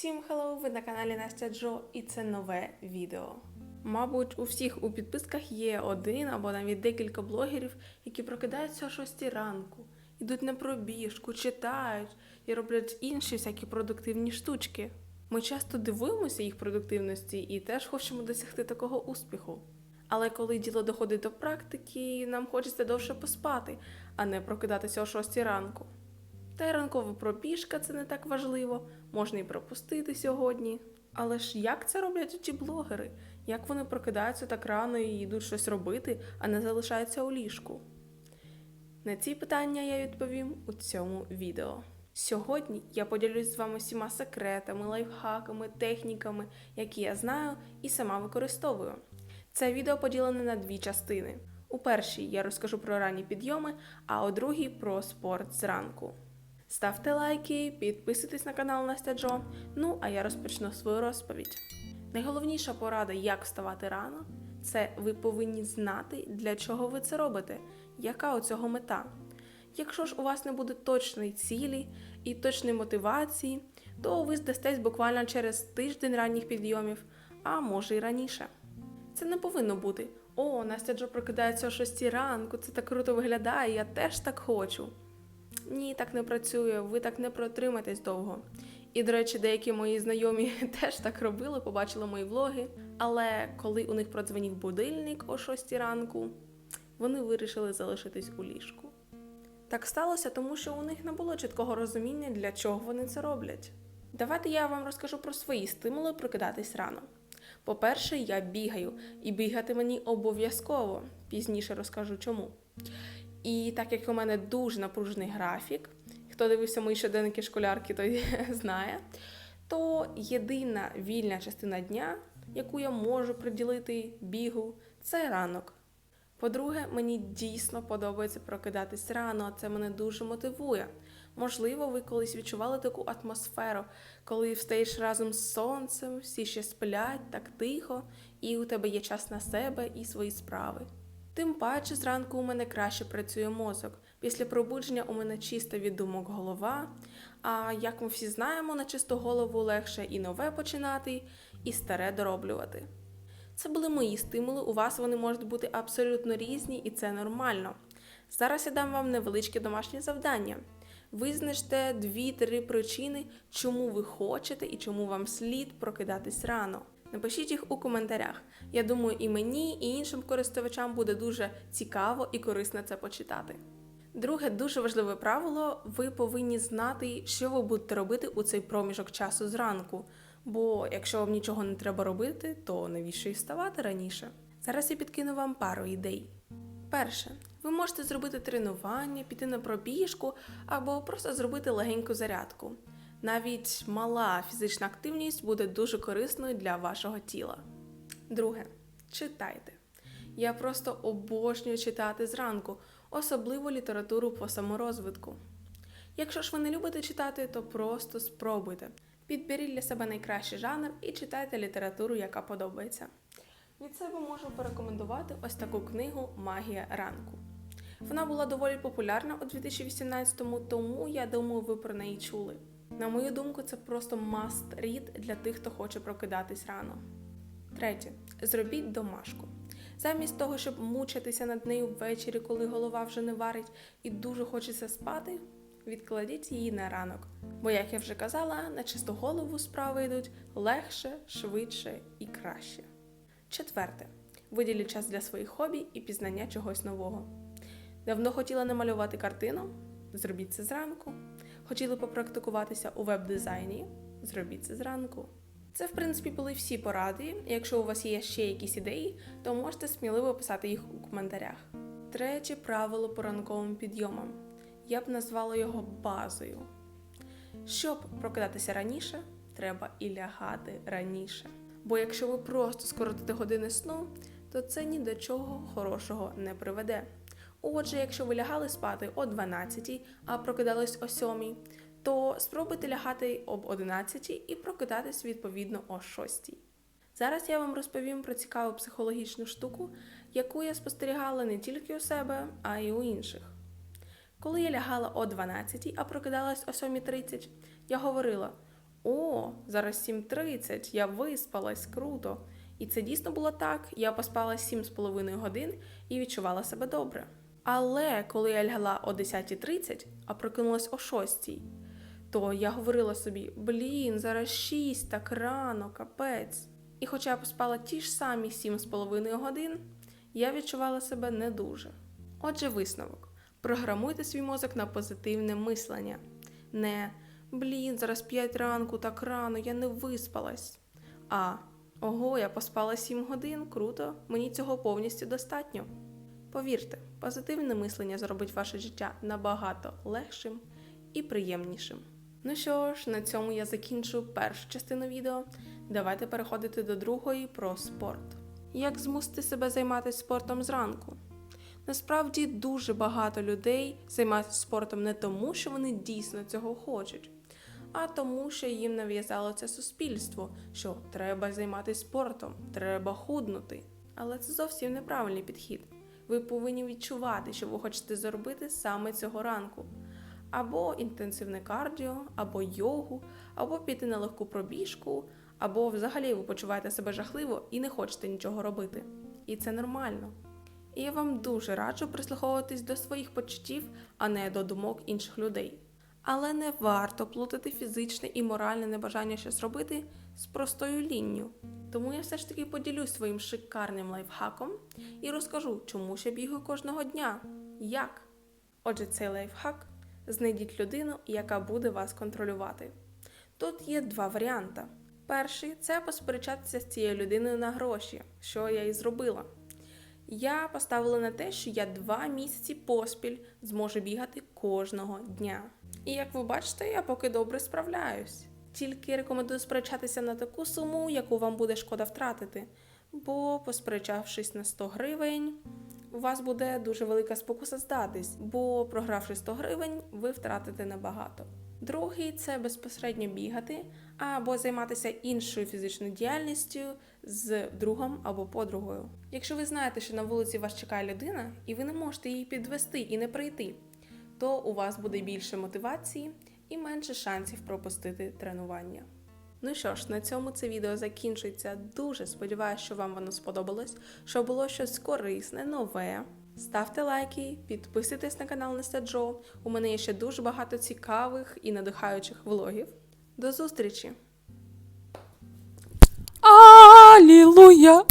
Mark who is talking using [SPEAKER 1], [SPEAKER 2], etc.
[SPEAKER 1] Всім хеллоу, ви на каналі Настя Джо і це нове відео. Мабуть, у всіх у підписках є один або навіть декілька блогерів, які прокидаються о 6 ранку, йдуть на пробіжку, читають і роблять інші всякі продуктивні штучки. Ми часто дивуємося їх продуктивності і теж хочемо досягти такого успіху. Але коли діло доходить до практики, нам хочеться довше поспати, а не прокидатися о 6 ранку. Та й ранкова пробіжка це не так важливо, можна і пропустити сьогодні. Але ж як це роблять ті блогери? Як вони прокидаються так рано і йдуть щось робити, а не залишаються у ліжку? На ці питання я відповім у цьому відео. Сьогодні я поділюсь з вами всіма секретами, лайфхаками, техніками, які я знаю і сама використовую. Це відео поділене на дві частини. У першій я розкажу про ранні підйоми, а у другій про спорт зранку. Ставте лайки, підписуйтесь на канал Настя Джо. Ну а я розпочну свою розповідь. Найголовніша порада, як вставати рано, це ви повинні знати, для чого ви це робите, яка у цього мета. Якщо ж у вас не буде точної цілі і точної мотивації, то ви здастесь буквально через тиждень ранніх підйомів, а може й раніше. Це не повинно бути. О, Настя Джо прокидається о 6 ранку, це так круто виглядає, я теж так хочу. Ні, так не працює, ви так не протримаєтесь довго. І, до речі, деякі мої знайомі теж так робили, побачили мої влоги. Але коли у них продзвонів будильник о 6 ранку, вони вирішили залишитись у ліжку. Так сталося, тому що у них не було чіткого розуміння, для чого вони це роблять. Давайте я вам розкажу про свої стимули прокидатись рано. По-перше, я бігаю, і бігати мені обов'язково. Пізніше розкажу чому. І так як у мене дуже напружений графік, хто дивився мої щоденники школярки, той знає, то єдина вільна частина дня, яку я можу приділити бігу, це ранок. По-друге, мені дійсно подобається прокидатись рано, це мене дуже мотивує. Можливо, ви колись відчували таку атмосферу, коли встаєш разом з сонцем, всі ще сплять так тихо, і у тебе є час на себе і свої справи. Тим паче зранку у мене краще працює мозок. Після пробудження у мене чиста від думок голова. А як ми всі знаємо, на чисту голову легше і нове починати, і старе дороблювати. Це були мої стимули, у вас вони можуть бути абсолютно різні, і це нормально. Зараз я дам вам невеличке домашнє завдання. Визначте дві-три причини, чому ви хочете і чому вам слід прокидатись рано. Напишіть їх у коментарях. Я думаю, і мені, і іншим користувачам буде дуже цікаво і корисно це почитати. Друге, дуже важливе правило: ви повинні знати, що ви будете робити у цей проміжок часу зранку. Бо якщо вам нічого не треба робити, то навіщо і вставати раніше? Зараз я підкину вам пару ідей. Перше, ви можете зробити тренування, піти на пробіжку або просто зробити легеньку зарядку. Навіть мала фізична активність буде дуже корисною для вашого тіла. Друге, читайте. Я просто обожнюю читати зранку, особливо літературу по саморозвитку. Якщо ж ви не любите читати, то просто спробуйте. Підберіть для себе найкращий жанр і читайте літературу, яка подобається. Від себе можу порекомендувати ось таку книгу Магія ранку. Вона була доволі популярна у 2018-му, тому я думаю, ви про неї чули. На мою думку, це просто must read для тих, хто хоче прокидатись рано. Третє. Зробіть домашку. Замість того, щоб мучитися над нею ввечері, коли голова вже не варить і дуже хочеться спати, відкладіть її на ранок. Бо, як я вже казала, на чисту голову справи йдуть легше, швидше і краще. Четверте. Виділіть час для своїх хобі і пізнання чогось нового. Давно хотіла намалювати картину? Зробіть це зранку. Хотіли попрактикуватися у веб-дизайні? Зробіть це зранку. Це, в принципі, були всі поради. Якщо у вас є ще якісь ідеї, то можете сміливо писати їх у коментарях. Третє правило по ранковим підйомам. Я б назвала його базою. Щоб прокидатися раніше, треба і лягати раніше. Бо якщо ви просто скоротите години сну, то це ні до чого хорошого не приведе. Отже, якщо ви лягали спати о 12, а прокидались о 7, то спробуйте лягати об 11 і прокидатись відповідно о 6. Зараз я вам розповім про цікаву психологічну штуку, яку я спостерігала не тільки у себе, а й у інших. Коли я лягала о 12, а прокидалась о 7.30, я говорила: О, зараз 7.30, я виспалась, круто. І це дійсно було так. Я поспала 7,5 годин і відчувала себе добре. Але коли я лягла о 10.30, а прокинулась о 6, то я говорила собі: блін, зараз 6, так рано, капець. І хоча я поспала ті ж самі 7,5 годин, я відчувала себе не дуже. Отже, висновок: програмуйте свій мозок на позитивне мислення. Не блін, зараз 5 ранку, так рано, я не виспалась. А ого, я поспала 7 годин, круто, мені цього повністю достатньо. Повірте, позитивне мислення зробить ваше життя набагато легшим і приємнішим. Ну що ж, на цьому я закінчу першу частину відео. Давайте переходити до другої про спорт. Як змусити себе займатися спортом зранку? Насправді дуже багато людей займаються спортом не тому, що вони дійсно цього хочуть, а тому, що їм нав'язало це суспільство, що треба займатися спортом, треба худнути. Але це зовсім неправильний підхід. Ви повинні відчувати, що ви хочете зробити саме цього ранку. Або інтенсивне кардіо, або йогу, або піти на легку пробіжку, або взагалі ви почуваєте себе жахливо і не хочете нічого робити. І це нормально. І я вам дуже раджу прислуховуватись до своїх почуттів, а не до думок інших людей. Але не варто плутати фізичне і моральне небажання щось робити з простою лінню. Тому я все ж таки поділюсь своїм шикарним лайфхаком і розкажу, чому я бігаю кожного дня. Як? Отже, цей лайфхак знайдіть людину, яка буде вас контролювати. Тут є два варіанти. Перший це посперечатися з цією людиною на гроші, що я і зробила. Я поставила на те, що я два місяці поспіль зможу бігати кожного дня. І як ви бачите, я поки добре справляюсь. Тільки рекомендую сперечатися на таку суму, яку вам буде шкода втратити. Бо, посперечавшись на 100 гривень, у вас буде дуже велика спокуса здатись, бо програвши 100 гривень, ви втратите набагато. Другий це безпосередньо бігати або займатися іншою фізичною діяльністю з другом або подругою. Якщо ви знаєте, що на вулиці вас чекає людина, і ви не можете її підвести і не прийти, то у вас буде більше мотивації і менше шансів пропустити тренування. Ну що ж, на цьому це відео закінчується. Дуже сподіваюся, що вам воно сподобалось, що було щось корисне, нове. Ставте лайки, підписуйтесь на канал Неста Джо. У мене є ще дуже багато цікавих і надихаючих влогів. До зустрічі!
[SPEAKER 2] Алілуя!